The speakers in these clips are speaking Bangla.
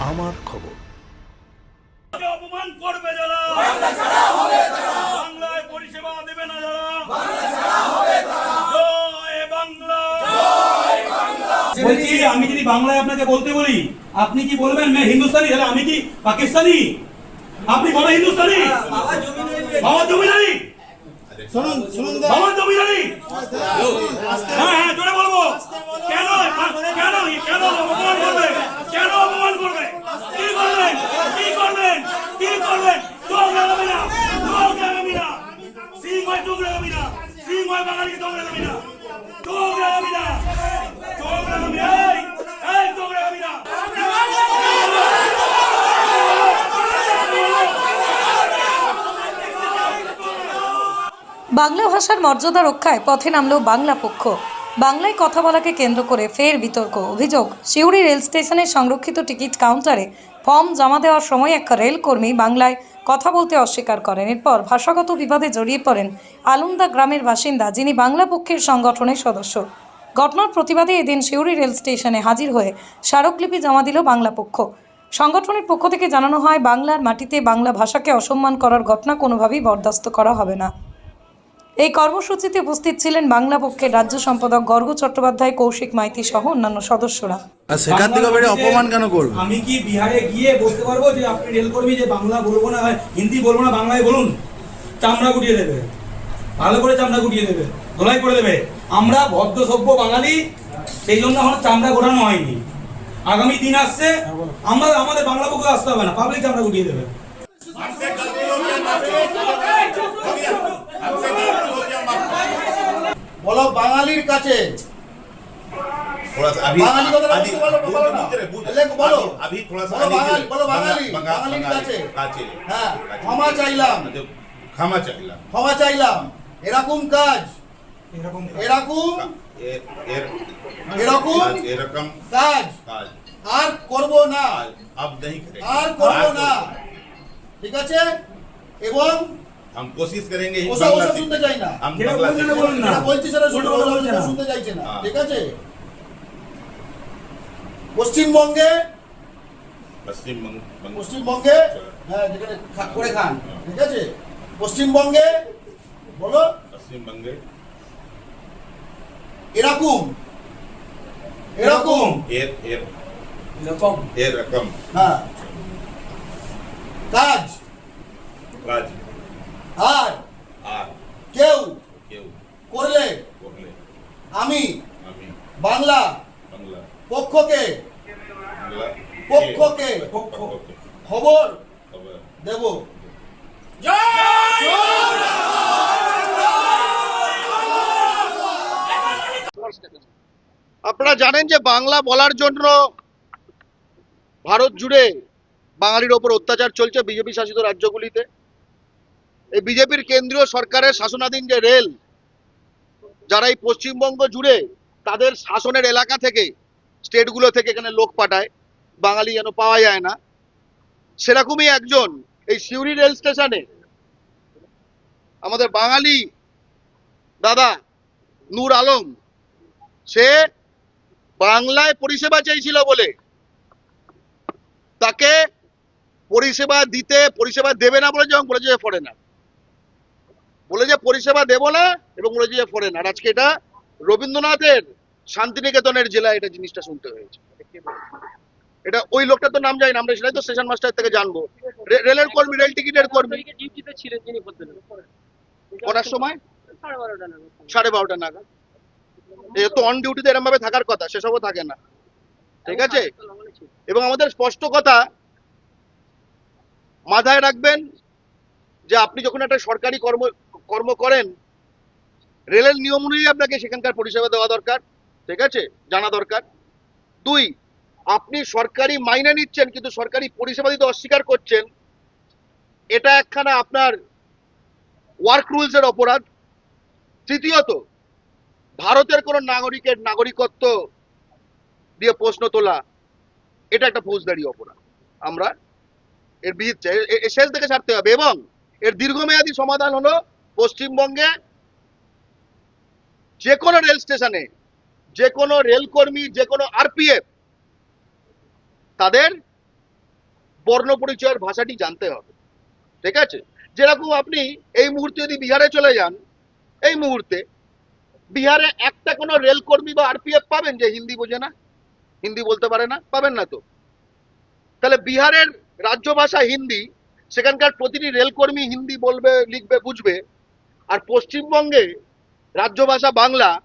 আমার খবর। অপমান করবে যারা। বাংলায় পরিষেবা দেবে না যারা। বলছি আমি যদি বাংলায় আপনাকে বলতে বলি আপনি কি বলবেন মে হিন্দুস্তানি? তাহলে আমি কি পাকিস্তানি? আপনি বড় হিন্দুস্তানি? বাবা জমিদারি? শুনুন শুনুন বাবা জমিদারি? হ্যাঁ হ্যাঁ জোরে বলব কেন কেন কেন অপমান করবে কেন অপমান করবে কি করবেন কি করবেন কি করবেন চোখ লাগাবি না চোখ লাগাবি না সিং হয় চোখ লাগাবি না সিং হয় বাঙালিকে চোখ লাগাবি না চোখ লাগাবি না চোখ লাগাবি না এই এই চোখ লাগাবি না বাংলা ভাষার মর্যাদা রক্ষায় পথে নামল বাংলা পক্ষ। বাংলায় কথা বলাকে কেন্দ্র করে ফের বিতর্ক, অভিযোগ। সিউড়ি রেল স্টেশনের সংরক্ষিত টিকিট কাউন্টারে ফর্ম জমা দেওয়ার সময় এক রেলকর্মী বাংলায় কথা বলতে অস্বীকার করেন। এরপর ভাষাগত বিবাদে জড়িয়ে পড়েন আলুন্দা গ্রামের বাসিন্দা, যিনি বাংলা পক্ষের সংগঠনের সদস্য। ঘটনার প্রতিবাদে এদিন সিউড়ি রেল স্টেশনে হাজির হয়ে স্মারকলিপি জমা দিল বাংলা পক্ষ। সংগঠনের পক্ষ থেকে জানানো হয়, বাংলার মাটিতে বাংলা ভাষাকে অসম্মান করার ঘটনা কোনোভাবেই বরদাস্ত করা হবে না। এই কর্মসূচিতে উপস্থিত ছিলেন বাংলা পক্ষের রাজ্য সম্পাদক গর্গ চট্টোপাধ্যায় কৌশিক মাইতি সহ অন্যান্য সদস্যরা। আর সেখান থেকে বেড়ে অপমান কেন করবে? আমি কি বিহারে গিয়ে বলতে পারব যে আপনি রেলকর্মী যে বাংলা বলব না হিন্দি বলব না বাংলায় বলুন? চামড়া গুটিয়ে দেবে। ভালো করে চামড়া গুটিয়ে দেবে। ধোলাই করে দেবে। আমরা ভদ্র সভ্য বাঙালি সেই জন্য আমার চামড়া ঘোরানো হয়নি। আগামী দিন আসছে আমরা আমাদের বাংলা পক্ষে আসতে হবে না পাবলিক চামড়া গুটিয়ে দেবে। বলো বাঙালির কাছে। এরকম কাজ। এরকম এরকম এরকম কাজ। আর করব না। আর করব না। ঠিক আছে? এবং हम কোশিশ করেন ওসব ওসব শুনতে চাই না যেটা বলছে না বলুন না বলছি সেটা শুনতে বলছে না শুনতে চাইছে না ঠিক আছে পশ্চিমবঙ্গে পশ্চিমবঙ্গে হ্যাঁ যেখানে করে খান ঠিক আছে পশ্চিমবঙ্গে বলো পশ্চিমবঙ্গে এরকম এরকম এর এর এরকম এরকম হ্যাঁ কাজ কাজ আর আর কেউ কেউ করলে করলে আমি আমি বাংলা বাংলা পক্ষকে বাংলা পক্ষকে পক্ষ খবর খবর দেব। আপনারা জানেন যে বাংলা বলার জন্য ভারত জুড়ে বাঙালির ওপর অত্যাচার চলছে বিজেপি শাসিত রাজ্যগুলিতে। এই বিজেপির কেন্দ্রীয় সরকারের শাসনাধীন যে রেল, যারা এই পশ্চিমবঙ্গ জুড়ে তাদের শাসনের এলাকা থেকে, স্টেটগুলো থেকে এখানে লোক পাঠায়, বাঙালি যেন পাওয়া যায় না, সেরকমই একজন এই সিউড়ি রেল স্টেশনে আমাদের বাঙালি দাদা নূর আলম, সে বাংলায় পরিষেবা চাইছিল বলে, তাকে পরিষেবা দিতে, পরিষেবা দেবে না বলে যখন বলেছে ফরেনার পরিষেবা দেব না এবং বলেছে যে ফরেনার আজকে এটা রবীন্দ্রনাথের শান্তিনিকেতনের জেলায় এটা জিনিসটা শুনতে হয়েছে। এটা ওই লোকটার তো নাম জানি না আমরা সেটাই তো স্টেশন মাস্টার থেকে জানব। রেলের কর্মী রেল টিকিটের কর্মী। কটার সময়? সাড়ে বারোটা নাগাদ। সাড়ে বারোটা নাগাদ। এ তো অন ডিউটিতে এরম ভাবে থাকার কথা সেসবও থাকে না। ঠিক আছে? এবং আমাদের স্পষ্ট কথা মাথায় রাখবেন যে আপনি যখন একটা সরকারি কর্ম কর্ম করেন, রেলের নিয়ম অনুযায়ী আপনাকে সেখানকার পরিষেবা দেওয়া দরকার, ঠিক আছে? জানা দরকার। দুই, আপনি সরকারি মাইনে নিচ্ছেন, কিন্তু সরকারি পরিষেবা দিতে অস্বীকার করছেন, এটা একখানা আপনার ওয়ার্ক রুলসের অপরাধ। তৃতীয়ত, ভারতের কোন নাগরিকের নাগরিকত্ব দিয়ে প্রশ্ন তোলা, এটা একটা ফৌজদারি অপরাধ। আমরা এর এ- শেষ থেকে ছাড়তে হবে এবং এর দীর্ঘমেয়াদী সমাধান হলো পশ্চিমবঙ্গে যে কোনো রেল স্টেশনে, যে কোনো রেলকর্মী, যে কোনো আরপিএফ, তাদের বর্ণ পরিচয়ের ভাষাটি জানতে হবে। ঠিক আছে? যেরকম আপনি এই মুহূর্তে যদি বিহারে চলে যান, এই মুহূর্তে বিহারে একটা কোনো রেলকর্মী বা আরপিএফ পাবেন যে হিন্দি বোঝে না? হিন্দি বলতে পারে না? পাবেন না তো। তাহলে বিহারের রাজ্য ভাষা হিন্দি, সেখানকার প্রতিটি রেলকর্মী হিন্দি বলবে, লিখবে, বুঝবে আর পশ্চিমবঙ্গে রাজ্য ভাষা বাংলা,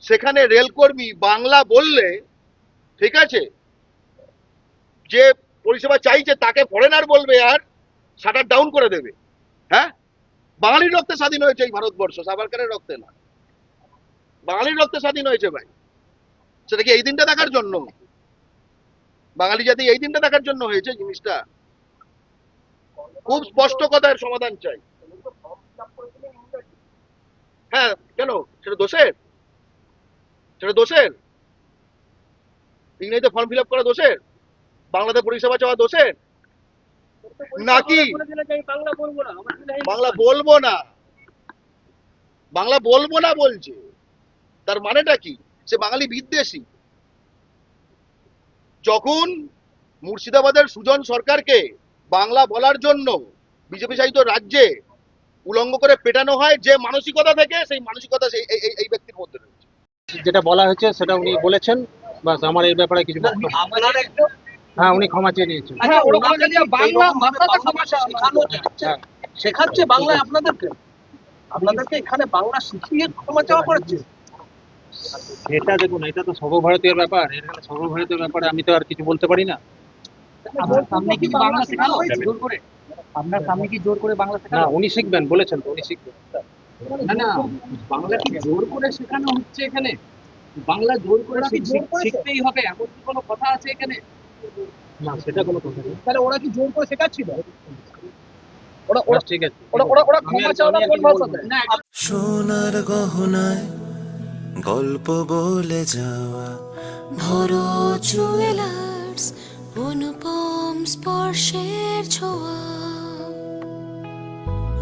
সেখানে রেলকর্মী বাংলা বললে, ঠিক আছে, যে পরিষেবা চাইছে তাকে ফরেনার বলবে আর শাটার ডাউন করে দেবে। হ্যাঁ? বাঙালির রক্তে স্বাধীন হয়েছে এই ভারতবর্ষ সাবারকারের রক্তে না। বাঙালির রক্তে স্বাধীন হয়েছে ভাই। সেটা কি এই দিনটা দেখার জন্য। বাঙালি জাতি এই দিনটা দেখার জন্য হয়েছে জিনিসটা। খুব স্পষ্ট কথার সমাধান চাই। হ্যাঁ কেন? সেটা দোষের। সেটা দোষের। ইংরেজিতে ফর্ম ফিল আপ করা দোষের। বাংলাতে পরিষেবা চাওয়া দোষের। নাকি? বলে বলব না। বাংলা বলব না বলছে। তার মানেটা কি? সে বাঙালি বিদ্বেষী। যখন মুর্শিদাবাদের সুজন সরকারকে বাংলা বলার জন্য বিজেপি শাসিত রাজ্যে উলঙ্গ করে পেটানো হয় যে মানসিকতা থেকে সেই মানসিকতা সেই এই- ব্যক্তির মধ্যে রয়েছে। যেটা বলা হয়েছে সেটা উনি বলেছেন। বাস আমার এই ব্যাপারে কিছু হ্যাঁ উনি ক্ষমা চেয়ে নিয়েছেন। আচ্ছা ওনাকে যে বাংলা ভাষাটা ভাষা শেখানো হচ্ছে শেখাচ্ছে। বাংলা আপনাদেরকে। আপনাদেরকে এখানে বাংলা শিখিয়ে ক্ষমা চাওয়া করাচ্ছে। এটা দেখুন এটা তো সর্বভারতীয় ব্যাপার। এখানে সর্বভারতীয় ব্যাপারে আমি তো আর কিছু বলতে পারি না। আপনার সামনে কি বাংলা শেখানো হয়েছে? জোর করে আপনার সামনে কি জোর করে বাংলা না শেখানো উনি শিখবেন বলেছেন তো উনি শিখবেন। না না বাংলা কি জোর করে শেখানো হচ্ছে এখানে? বাংলা জোর করে শিখ- শিখতেই হবে এমন কি কোনো কথা আছে এখানে? না সেটা কোনো কথা নেই। তাহলে ওরা কি জোর করে শেখাচ্ছিল? ওরা ওরা ঠিক আছে। ওরা ওরা ওরা ক্ষমা আর- চাওয়া কোন ভাষাতে? না সোনার গহনায় গল্প বলে যাওয়া ভরো জুয়েলার্স অনুপম স্পর্শের ছোঁয়া।